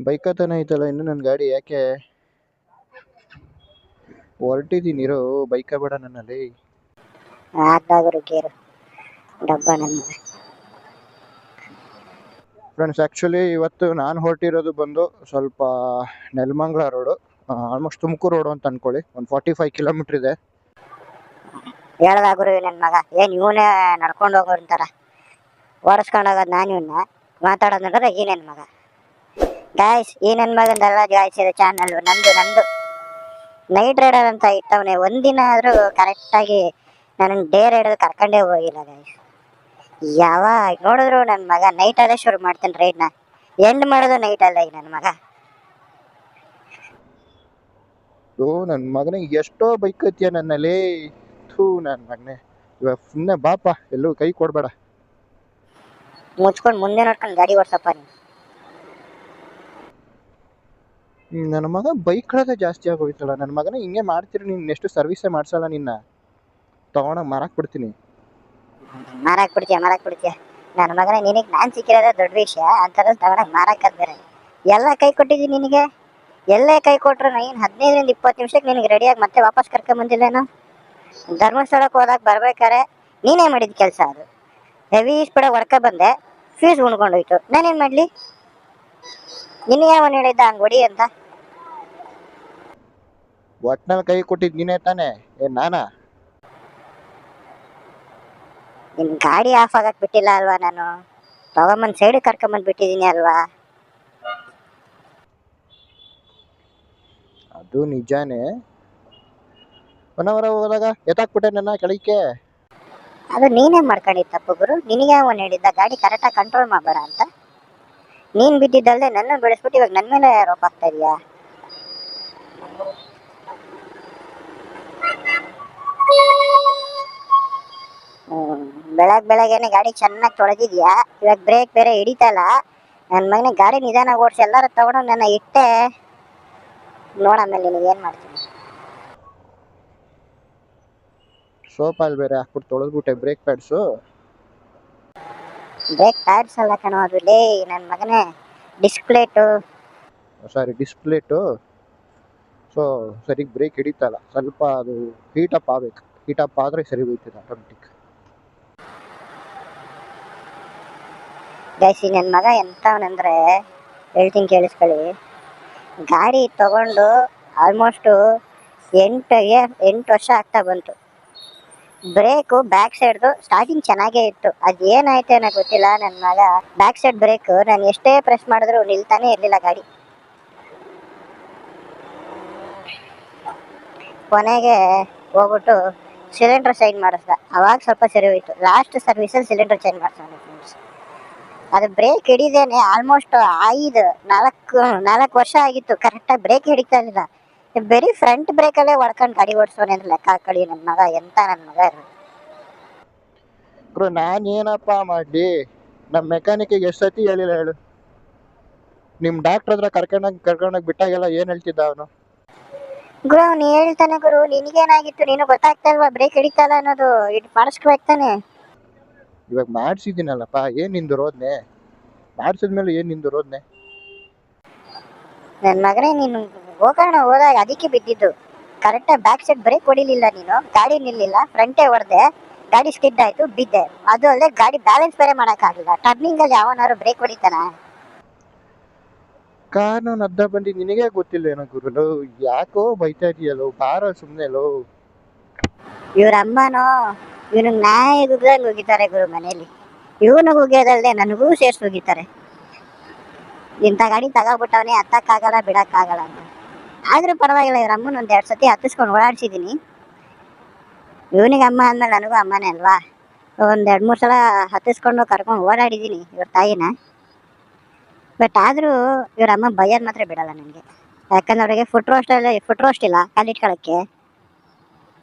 Bike ಹತ್ತನ ಐತಲ್ಲ ಇನ್ನು ನನ್ನ ಗಾಡಿ ಯಾಕೆ ಹೊರಟಿದ್ದೀನಿ ಇರೋ ಬೈಕ ಬೇಡ ನನ್ನಲ್ಲಿ. ಹಾಕ್ದಾಗರು ಗೇರು ಡಬ್ಬ ನನ್ನ ಮಗ ಫ್ರೆಂಡ್ಸ್ ಆ್ಯಕ್ಚುಲಿ ಇವತ್ತು ನಾನು ಹೊರಟಿರೋದು ಬಂದು ಸ್ವಲ್ಪ Nelamangala road almost Tumakuru road ಅಂತ ಅನ್ಕೊಳ್ಳಿ ಒಂದು ಫಾರ್ಟಿ ಫೈವ್ ಕಿಲೋಮೀಟ್ರ್ ಇದೆ. ಹೇಳ್ದಾಗುರು ನನ್ನ ಮಗ ಏನ್ ಇವನೇ ನಡ್ಕೊಂಡು ಹೋಗೋರು ಅಂತಾರ? ಓಡಿಸ್ಕೊಂಡೋಗೋದು ನಾನು ಇವನ್ನ ಮಾತಾಡೋದು ನೋಡಿದ್ರೆ ಈ ನನ್ನ ಮಗ. ಗಾಯ್ಸ್ ಈ ನನ್ನ ಮಗಂದಲ್ಲ ಗಾಯ್ಸ್ ಇದೆ ಚಾನಲ್ ನಂದು ನಂದು. ನೈಟ್ ರೈಡರ್ ಅಂತ ಇಟ್ಟವನೆ ಒಂದಿನ ಆದರೂ ಕರೆಕ್ಟಾಗಿ ನನ್ನ ಡೇ ರೈಡರ್ ಕರ್ಕೊಂಡೇ ಹೋಗಿಲ್ಲ ಗಾಯ್ಸ್ ಯಾವಾಗ ನೋಡಿದ್ರು ನನ್ನ ಮಗ ನೈಟ್ ಅಲ್ಲೇ ಶುರು ಮಾಡ್ತಾನೆ ರೈಡ್ನ ಎಂಡ್ ಮಾಡೋದು ನೈಟ್ ಅಲ್ಲ ಈ ನನ್ನ ಮಗ. ಓ ನನ್ನ ಮಗನಿಗೆ ಎಷ್ಟೋ ಬೈಕ್ ಐತಿಯ ನನ್ನಲ್ಲಿ. ಥೂ ನನ್ನ ಮಗನೇ. ಇವಾಗ ಸುಮ್ಮನೆ ಬಾಪ ಎಲ್ಲೂ ಕೈ ಕೊಡಬೇಡ. ಮುಚ್ಕೊಂಡು ಮುಂದೆ ನೋಡ್ಕೊಂಡು ಗಾಡಿ ಓಡಿಸಪ್ಪ ನೀನು. ನನ್ನ ಮಗ ಬೈಕ್ ಕಳೆದ ಜಾಸ್ತಿ ಆಗೋಯ್ತಲ್ಲ. ನನ್ನ ಮಗನ ಹಿಂಗೆ ಮಾಡ್ತೀರಿ, ನೀನು ನೆಕ್ಸ್ಟ್ ಸರ್ವಿಸೇ ಮಾಡ್ಸಲ್ಲ ನಿನ್ನ. ತಗೊಂಡೋಗಿ ಮಾರಾಕ್ ಬಿಡ್ತೀನಿ. ಮಾರಾಕ್ ಬಿಡ್ತೀಯ ಮಾರಾಕ್ ಬಿಡ್ತೀಯ. ನನ್ನ ಮಗನ ನಿನಗೆ ನಾನು ಸಿಕ್ಕಿರೋದೇ ದೊಡ್ಡ ವಿಷಯ ಅಂತಾರ ತಗೊಂಡಾಗ ಮಾರಾಕದ್ ಬೇರೆ. ಎಲ್ಲ ಕೈ ಕೊಟ್ಟಿದ್ದೀನಿ ನಿನಗೆ? ಎಲ್ಲೇ ಕೈ ಕೊಟ್ರು ಏನು ಹದಿನೈದರಿಂದ ಇಪ್ಪತ್ತು ನಿಮಿಷಕ್ಕೆ ನಿನಗೆ ರೆಡಿಯಾಗಿ ಮತ್ತೆ ವಾಪಸ್ ಕರ್ಕೊಂಬಂದಿಲ್ಲೇನು ಧರ್ಮಸ್ಥಳಕ್ಕೆ ಹೋದಾಗ ಬರ್ಬೇಕಾರೆ ನೀನೇ ಮಾಡಿದ ಕೆಲಸ ಅದು. ಹೆವಿ ಸ್ಪೀಡ ಹೊಡ್ಕೊ ಬಂದೆ ಫ್ಯೂಸ್ ಉಣ್ಕೊಂಡೋಯ್ತು ನಾನೇನು ಮಾಡಲಿ? ನಿನ್ನ ಯಾವನು ಹೇಳಿದ್ದ ಹಂಗೆ ಹೊಡಿ ಅಂತ? ಒಟ್ನಲ್ಲಿ ಕೈ ಕೊಟ್ಟಿದ್ ನೀನೇ ತಾನೆ? ಏ ನಾನಾ? ನಿಮ್ ಗಾಡಿ ಆಫ್ ಆಗಕ್ ಬಿಟ್ಟಿಲ್ಲ ಅಲ್ವಾ ನಾನು? ತಗೊಂಬಂದ್ ಸೈಡ್ ಕರ್ಕೊಂಬಂದ್ ಬಿಟ್ಟಿದೀನಿ ಅಲ್ವಾ? ಅದು ನಿಜಾನೇ. ಒನ್ ಅವರ್ ಹೋದಾಗ ಎತ್ತಾಕ್ಬಿಟ್ಟೆ ನನ್ನ ಕೆಳಕ್ಕೆ. ಅದು ನೀನೇ ಮಾಡ್ಕೊಂಡಿದ್ದ ತಪ್ಪು ಗುರು. ನಿನಗೆ ಅವನು ಹೇಳಿದ್ದ ಗಾಡಿ ಕರೆಕ್ಟಾಗಿ ಕಂಟ್ರೋಲ್ ಮಾಡಬೇಡ ಅಂತ. ನೀನು ಬಿದ್ದಿದ್ದಲ್ಲದೆ ನನ್ನ ಬೆಳೆಸ್ಬಿಟ್ಟು ಇವಾಗ ನನ್ನ ಮೇಲೆ ರೋಪ್ ಆಗ್ತಾ ಇದೆಯಾ? ಬೆಳಗ್ಗೆ ಬೆಳಗ್ಗೆನೆ ಗಾಡಿ ಚೆನ್ನಾಗಿ ತೊಳೆದಿದ್ಯಾ? ಇವಾಗ ಬ್ರೇಕ್ ಬೇರೆ ಹಿಡಿತಲ್ಲ. ನನ್ನ ಮಗನ ಗಾಡಿ ನಿಧಾನ ಓಡಿಸಿ ಎಲ್ಲರೂ ತಗೊಂಡು ನನ್ನ ಇಟ್ಟೆ. ನೋಡಮೇಲೆ ನಿನಗೆ ಏನು ಮಾಡ್ತೀನಿ. ಸೋಪಲ್ಲಿ ಬೇರೆ ಹಾಕ್ಬಿಟ್ಟು ತೊಳೆದ್ಬಿಟ್ಟೆ ಬ್ರೇಕ್ ಪ್ಯಾಡ್ಸು ಬ್ರೇಕ್ ಪ್ಯಾಡ್ಸ್ ಅಲ್ಲ ಕಣೋ ಅದು. ಲೇ ನನ್ನ ಮಗನೇ ಡಿಸ್ಪ್ಲೇಟು ಸಾರಿ ಡಿಸ್ಪ್ಲೇಟು ಸೊ ಸರಿಗೆ ಬ್ರೇಕ್ ಹಿಡಿತಲ್ಲ. ಸ್ವಲ್ಪ ಅದು ಹೀಟಪ್ ಆಗ್ಬೇಕು. ಹೀಟಪ್ ಆದರೆ ಸರಿ ಹೋಯ್ತದೆ ಆಟೋಮೆಟಿಕ್ ಗೈಸಿ ನನ್ನ ಮಗ ಎಂಥವನಂದರೆ ಹೇಳ್ತೀನಿ ಕೇಳಿಸ್ಕೊಳ್ಳಿ. ಗಾಡಿ ತಗೊಂಡು ಆಲ್ಮೋಸ್ಟು ಎಂಟು ಎಂಟು ವರ್ಷ ಆಗ್ತಾ ಬಂತು. ಬ್ರೇಕು ಬ್ಯಾಕ್ ಸೈಡ್ದು ಸ್ಟಾರ್ಟಿಂಗ್ ಚೆನ್ನಾಗೇ ಇತ್ತು. ಅದು ಏನಾಯ್ತು ಅನ್ನೋ ಗೊತ್ತಿಲ್ಲ ನನ್ನ ಮಗ. ಬ್ಯಾಕ್ ಸೈಡ್ ಬ್ರೇಕು ನಾನು ಎಷ್ಟೇ ಪ್ರೆಸ್ ಮಾಡಿದ್ರು ನಿಲ್ತಾನೆ ಇರಲಿಲ್ಲ ಗಾಡಿ. ಕೊನೆಗೆ ಹೋಗ್ಬಿಟ್ಟು ಸಿಲಿಂಡರ್ ಚೇಂಜ್ ಮಾಡಿಸ್ದ. ಅವಾಗ ಸ್ವಲ್ಪ ಸರಿ ಹೋಯ್ತು. ಲಾಸ್ಟ್ ಸರ್ವಿಸಲ್ಲಿ ಸಿಲಿಂಡರ್ ಚೇಂಜ್ ಮಾಡ್ಸೋಣ ಫ್ರೆಂಡ್ಸ್ ಅದು ಬ್ರೇಕ್ ಹಿಡಿದೇನೆ ಆಲ್ಮೋಸ್ಟ್ ಐದು ನಾಲ್ಕು ನಾಲ್ಕು ವರ್ಷ ಆಗಿತ್ತು. ಕರೆಕ್ಟಾಗಿ ಬ್ರೇಕ್ ಹಿಡಿತಾ ಇಲ್ಲ ಬರೀ ಫ್ರಂಟ್ ಬ್ರೇಕ್ ಅಲ್ಲೇ ಹೊಡ್ಕೊಂಡು ಗಾಡಿ ಓಡಿಸೋನೆ ಲೆಕ್ಕ ಹಾಕೊಳ್ಳಿ ನನ್ನ ಮಗ ಎಂತ ನನ್ನ ಮಗ. ಬ್ರೋ ನಾನು ಏನಪ್ಪ ಮಾಡಿ ನಮ್ಮ ಮೆಕ್ಯಾನಿಕ್ ಎಷ್ಟು ಸತಿ ಹೇಳಿಲ್ಲ ಹೇಳು. ನಿಮ್ಮ ಡಾಕ್ಟರ್ ಹತ್ರ ಕರ್ಕೊಂಡೋಗಿ ಕರ್ಕೊಂಡೋಗಿ ಬಿಟ್ಟಾಗೆಲ್ಲ ಏನು ಹೇಳ್ತಿದ್ದ ಅವನು? ಗುರು ಅವ್ನು ಹೇಳ್ತಾನೆ ಗುರು ನಿನಗೇನಾಗಿತ್ತು? ನೀನು ಗೊತ್ತಾಗ್ತಾ ಇಲ್ವಾ? ಬ್ರೇಕ್ ಹಿಡಿತಲ್ಲ ಅನ್ನೋದು. ಇಟ್ಟು ಮಾಡಿಸ್ಕೋಬೇಕು ತಾನೆ. ಇವಾಗ ಮಾಡಿಸಿದ್ದೀನಲ್ಲಪ್ಪ ಏನು ನಿಂದು ರೋದ್ನೆ? ಮಾಡಿಸಿದ್ಮೇಲೆ ಏನು ನಿಂದು ರೋದ್ನೆ? ನನ್ನ ಮಗನೇ ನೀನು ಗೋಕರ್ಣ ಹೋದಾಗ ಅದಕ್ಕೆ ಬಿದ್ದಿದ್ದು. ಕರೆಕ್ಟಾಗಿ ಬ್ಯಾಕ್ ಸೈಡ್ ಬ್ರೇಕ್ ಹೊಡಿಲಿಲ್ಲ ನೀನು ಗಾಡಿ ನಿಲ್ಲಿಲ್ಲ ಫ್ರಂಟೇ ಹೊಡೆದೆ ಗಾಡಿ ಸ್ಕಿಡ್ ಆಯ್ತು ಬಿದ್ದೆ. ಅದು ಅಲ್ಲದೆ ಗಾಡಿ ಬ್ಯಾಲೆನ್ಸ್ ಬೇರೆ ಮಾಡೋಕ್ಕಾಗಲಿಲ್ಲ ಟರ್ನಿಂಗಲ್ಲಿ ಯಾವನಾದ್ರು ಬ್ರೇಕ್ ಹೊಡಿತಾನ? ಕಾನೂನು ಅರ್ಧ ಬಂದು ನಿನಗೆ ಗೊತ್ತಿಲ್ಲ ಏನೋ ಗುರುಲು ಯಾಕೋ ಬೈತಾ ಇದೆಯಲ್ಲೋ ಬಾರ ಸುಮ್ಮನೆ ಲೋ. ಇವ್ರ ಅಮ್ಮನೋ ಇವನಿಗೆ ನಾಯಿ ಗುಗ್ದಂಗೆ ಹೋಗಿದ್ದಾರೆ ಗುರು ಮನೆಯಲ್ಲಿ. ಇವನು ಹೋಗ್ಯದಲ್ಲದೆ ನನಗೂ ಸೇರ್ಸಿ ಹೋಗಿದ್ದಾರೆ. ಇಂಥ ಗಾಡಿ ತಗೋಬಿಟ್ಟವನೇ, ಹತ್ತಕ್ಕಾಗಲ್ಲ, ಬಿಡೋಕ್ಕಾಗಲ್ಲ ಅಂತ. ಆದ್ರೂ ಪರವಾಗಿಲ್ಲ, ಇವ್ರ ಅಮ್ಮನ ಒಂದ್ ಎರಡು ಸತಿ ಹತ್ತಿಸ್ಕೊಂಡು ಓಡಾಡ್ಸಿದ್ದೀನಿ ಇವನಿಗೆ ಅಮ್ಮ ಅಂದ್ಮೇಲೆ ನನಗೂ ಅಮ್ಮನೇ ಅಲ್ವಾ? ಒಂದ್ ಎರಡು ಮೂರು ಸಲ ಹತ್ತಿಸ್ಕೊಂಡು ಕರ್ಕೊಂಡು ಓಡಾಡಿದ್ದೀನಿ ಇವ್ರ ತಾಯಿನ. ಬಟ್ ಆದರೂ ಇವ್ರ ಅಮ್ಮ ಬಯ್ಯದ್ ಮಾತ್ರ ಬಿಡಲ್ಲ ನನಗೆ. ಯಾಕಂದ್ರೆ ಅವರಿಗೆ ಫುಟ್ ರೋಸ್ಟ್ ಫುಟ್ ರೋಸ್ಟ್ ಇಲ್ಲ ಕಾಲಿಟ್ಕೊಳ್ಳೋಕ್ಕೆ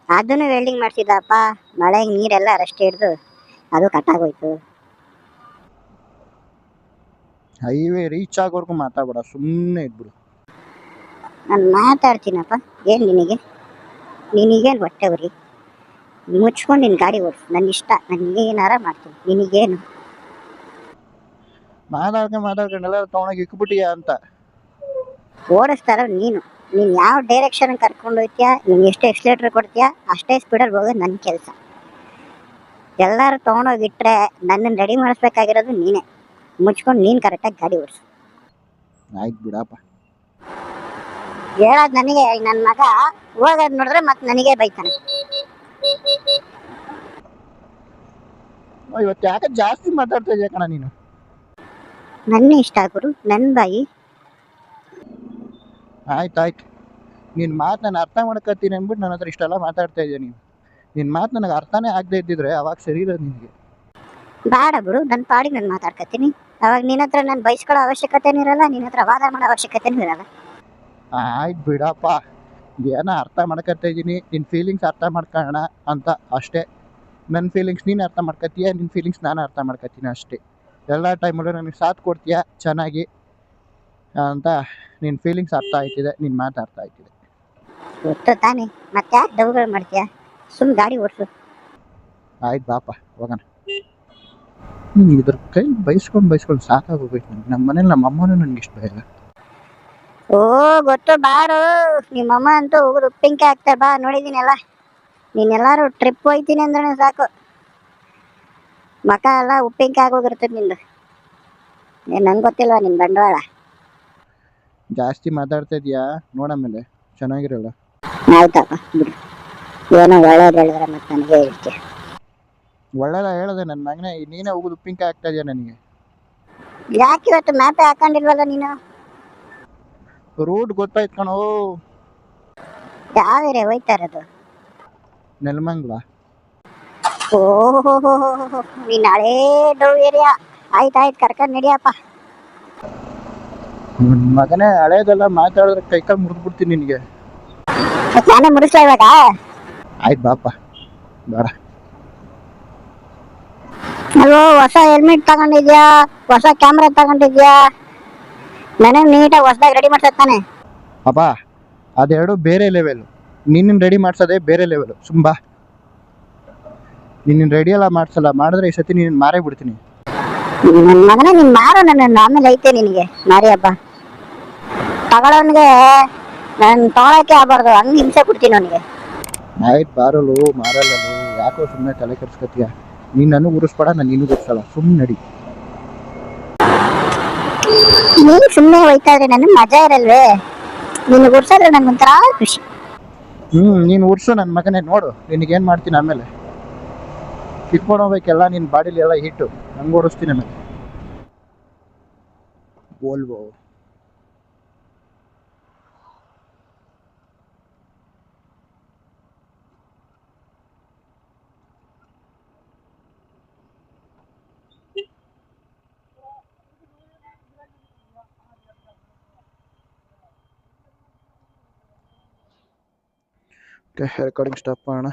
ಅದನ್ನು ವೆಲ್ಡಿಂಗ್ ಮಾಡ್ತಿದ್ದಪ್ಪ ಮಳೆಗೆ ನೀರೆಲ್ಲ ರಸ್ಟ್ ಹಿಡಿದು ಅದು ಕಟ್ಟಾಗೋಯ್ತು ಹೈವೇ ರೀಚ್ ಆಗೋರ್ಗು ಮಾತಾಡ್ಬೇಡ ಸುಮ್ಮನೆ ಇದ್ಬಿಡು. ನಾನು ಮಾತಾಡ್ತೀನಪ್ಪ ಏನು ನಿನಗೆ? ನಿನಗೇನು ಹೊಟ್ಟೆ ಉರಿ? ಮುಚ್ಕೊಂಡು ನಿನ್ನ ಗಾಡಿ ಓಡಿಸು ನನ್ನ ಇಷ್ಟ ನಾನು ಏನಾರ ಮಾಡ್ತೀನಿ ನಿನಗೇನು? ಮಾತಾಡ್ಕೊಂಡು ಮಾತಾಡ್ಕೊಂಡು ಎಲ್ಲ ತೊಗೊಂಡೋಗಿ ಇಕ್ಬಿಟ್ಟಿಯಾ ಅಂತ. ಓಡಿಸ್ತಾರ ನೀನು. ನೀನು ಯಾವ ಡೈರೆಕ್ಷನ್ ಕರ್ಕೊಂಡು ಹೋಗ್ತೀಯಾ? ನೀನು ಎಷ್ಟು ಎಕ್ಸ್ಲೇಟ್ರ್ ಕೊಡ್ತೀಯಾ? ಅಷ್ಟೇ ಸ್ಪೀಡಲ್ಲಿ ಹೋಗೋದು ನನ್ನ ಕೆಲಸ. ಎಲ್ಲರೂ ತೊಗೊಂಡೋಗಿಟ್ರೆ ನನ್ನನ್ನು ರೆಡಿ ಮಾಡಿಸ್ಬೇಕಾಗಿರೋದು ನೀನೇ. ಮುಚ್ಕೊಂಡು ನೀನು ಕರೆಕ್ಟಾಗಿ ಗಾಡಿ ಓಡಿಸು. ಆಯ್ತು ಬಿಡಪ್ಪ. ಹೇಳೋದು ನನಗೆ ನನ್ನ ಮಗ ಹೋಗೋದು ನೋಡಿದ್ರೆ ಮತ್ತೆ ನನಗೆ ಬೈತಾನೆ. ಇವತ್ತು ಯಾಕೆ ಜಾಸ್ತಿ ಮಾತಾಡ್ತಾ ಇದೆಯಾ ಕಣ ನೀನು? ನನ್ನ ಇಷ್ಟ ಗುರು ನನ್ನ ಬಾಯಿ. ಆಯ್ತು ಆಯ್ತು. ನಿನ್ನ ಮಾತು ನಾನು ಅರ್ಥ ಮಾಡ್ಕೊತೀನಿ ಅಂದ್ಬಿಟ್ಟು ನನ್ನ ಹತ್ರ ಇಷ್ಟೆಲ್ಲ ಮಾತಾಡ್ತಾ ಇದೆಯಾ ನೀನು? ನಿನ್ನ ಮಾತು ನನಗೆ ಅರ್ಥನೇ ಆಗದೆ ಇದ್ದಿದ್ರೆ ಅವಾಗ ಸರಿ ಇರೋದು ನಿನಗೆ. ಬೇಡ ಬಿಡು ನನ್ನ ಪಾಡಿಗೆ ನಾನು ಮಾತಾಡ್ಕೊತೀನಿ. ಅವಾಗ ನಿನ್ನ ಹತ್ರ ನಾನು ಬೈಸ್ಕೊಳ್ಳೋ ಅವಶ್ಯಕತೆನೂ ಇರಲ್ಲ ನಿನ್ನ ಹತ್ರ ವಾದ ಮಾಡೋ ಅವಶ್ಯಕತೆನೂ ಇರಲ್ಲ. ಆಯ್ತು ಬಿಡಪ್ಪ. ಏನೋ ಅರ್ಥ ಮಾಡ್ಕೊತಾ ಇದ್ದೀನಿ ನಿನ್ನ ಫೀಲಿಂಗ್ಸ್ ಅರ್ಥ ಮಾಡ್ಕೊಳ್ಳೋಣ ಅಂತ ಅಷ್ಟೇ. ನನ್ನ ಫೀಲಿಂಗ್ಸ್ ನೀನು ಅರ್ಥ ಮಾಡ್ಕೊತೀಯ ನಿನ್ನ ಫೀಲಿಂಗ್ಸ್ ನಾನು ಅರ್ಥ ಮಾಡ್ಕೊತೀನಿ ಅಷ್ಟೇ. ಎಲ್ಲ ಟೈಮಲ್ಲೂ ನನಗೆ ಸಾಥ್ ಕೊಡ್ತೀಯ? ಚೆನ್ನಾಗಿ. ಅಂತ ನಿನ್ನ ಫೀಲಿಂಗ್ಸ್ ಅರ್ಥ ಆಯ್ತಿದೆ ನಿನ್ನ ಮಾತು ಅರ್ಥ ಆಯ್ತಿದೆ. ಗೊತ್ತು ತಾನೇ ಮತ್ತೆ ಯಾಕೆ ಮಾಡ್ತೀಯ ಮಾಡ್ತೀಯಾ? ಸುಮ್ ಗಾಡಿ ಓಡಿಸು. ಆಯ್ತು ಬಾಪ ಹೋಗೋಣ. ಇದ್ರ ಕೈ ಬೈಸ್ಕೊಂಡು ಬೈಸ್ಕೊಂಡು ಸಾಕಾಗೋಗ್ಬೇಕು ನನಗೆ ನಮ್ಮ ಮನೇಲಿ ನಮ್ಮ ಅಮ್ಮನೂ ನನಗೆ ಇಷ್ಟ ಇಲ್ಲ. ಓ ಗೊತ್ತು ಬಾರು ನಿಮ್ಮಮ್ಮ ಅಂತೂ ಹೋಗುದು ಉಪ್ಪಿನಕಾಯಿ ಹಾಕ್ತಾರೆ ಬಾ ನೋಡಿದೀನಲ್ಲ? ನೀನೆಲ್ಲಾರು ಟ್ರಿಪ್ ಹೋಯ್ತೀನಿ ಅಂದ್ರೆ ಸಾಕು. ಮಕ ಎಲ್ಲ ಉಪ್ಪಿನಕಾಯಿ ಆಗೋಗಿರ್ತದೆ ನಿಂದು. ಏ ನಂಗೆ ಗೊತ್ತಿಲ್ವಾ ನಿನ್ನ ಬಂಡವಾಳ. ಜಾಸ್ತಿ ಮಾತಾಡ್ತಾ ಇದೀಯಾ? ನೋಡಾಮೇಲೆ ಚೆನ್ನಾಗಿರಲ್ಲ. ಆಯ್ತಪ್ಪ ಬಿಡು. ಏನೋ ಒಳ್ಳೇದು ಹೇಳಿದ್ರೆ ಮತ್ತೆ ನನಗೆ ಹೇಳ್ತೀಯ. ಒಳ್ಳೆದ ಹೇಳದೆ ನನ್ನ ಮಗನೇ ನೀನೇ ಹೋಗುದು ಉಪ್ಪಿನಕಾಯಿ ಆಗ್ತಾ ಇದೆಯಾ ನನಗೆ? ಯಾಕೆ ಇವತ್ತು ಮ್ಯಾಪೇ ಹಾಕೊಂಡಿಲ್ವಲ್ಲ ನೀನು? ರೂಟ್ ಗೊತ್ತಾಯ್ತು ಕಣೋ ಯಾವ ಹೋಯ್ತಾರದು ಹೋಯ್ತಾ ಇರೋದು? ನೆಲಮಂಗ್ಲ. ಓಹೋ ನೀನ್ ಹಳೇ ಡೌ ಏರಿಯಾ. ಆಯ್ತಾಯ್ತು ಕರ್ಕೊಂಡ್ ನಡಿಯಪ್ಪ ಮಗನೇ ಹಳೇದೆಲ್ಲ ಮಾತಾಡಿದ್ರೆ ಕೈಕಾಲು ಮುರಿದ್ಬಿಡ್ತೀನಿ ನಿನಗೆ. ನಾನೇ ಮುಡಿಸ್ಲಾ ಇವಾಗ? ಆಯ್ತು ಬಾಪ ಬೇಡ ಹೊಸ ಹೆಲ್ಮೆಟ್ ತಗೊಂಡಿದ್ಯಾ? ಹೊಸ ಕ್ಯಾಮ್ರಾ ತಗೊಂಡಿದ್ಯಾ? ನನಗೆ ನೀಟಾಗಿ ಹೊಸದಾಗಿ ರೆಡಿ ಮಾಡ್ಸತ್ತಾನೆ ಅಪ್ಪ ಅದೆರಡು ಬೇರೆ ಲೆವೆಲ್ ನಿನ್ನ ರೆಡಿ ಮಾಡ್ಸೋದೇ ಬೇರೆ ಲೆವೆಲ್ ಸುಂಬಾ ನಿನ್ನ ರೆಡಿ ಎಲ್ಲ ಮಾಡ್ಸಲ್ಲ ಮಾಡಿದ್ರೆ ಈ ಸತಿ ನೀನು ಮಾರೇ ಬಿಡ್ತೀನಿ. ನನ್ನ ಮಗನ ನೀನ್ ಮಾರು ನನ್ನ ಆಮೇಲೆ ಐತೆ ನಿನಗೆ. ಮಾರಿ ಹಬ್ಬ. ತಗೊಳ್ಳೋನ್ಗೆ ನಾನು ತಗೊಳಕ್ಕೆ ಆಗ್ಬಾರ್ದು ಹಂಗೆ ಹಿಂಸೆ ಕೊಡ್ತೀನಿ ಅವನಿಗೆ. ಆಯ್ತು ಬಾರಲು ಮಾರಲ್ಲಲು ಯಾಕೋ ಸುಮ್ಮನೆ ತಲೆ ಕೆಡ್ಸ್ಕೊತೀಯ ನೀನು ನನಗೆ ಉರಿಸ್ಬೇಡ ನಾನು ನಿನಗೆ ಉರಿಸಲ್ಲ ಸುಮ್ಮನೆ ನಡಿ. ನೀನ್ ಸುಮ್ಮನೆ ಹೋಯ್ತಾ ಇದ್ರೆ ನನಗೆ ಮಜಾ ಇರಲ್ವೇ? ನಿನಗೆ ನನಗೆ ನನ್ಗೊಂಥರ ಖುಷಿ. ಹ್ಞೂ ನೀನು ಉರ್ಸು ನನ್ನ ಮಗನೇ ನೋಡು ನಿನಗೇನು ಮಾಡ್ತೀನಿ ಆಮೇಲೆ. ಕಿತ್ಕೊಂಡು ಹೋಗ್ಬೇಕೆಲ್ಲ ನಿನ್ನ ಬಾಡಿಲಿ ಎಲ್ಲ ಹಿಟ್ಟು ನಂಗೆ ಓಡಿಸ್ತೀನಿ ಆಮೇಲೆ. ಬೋಲ್ವೋ ഒക്കെ റെക്കോർഡിങ് സ്റ്റോപ്പാണ്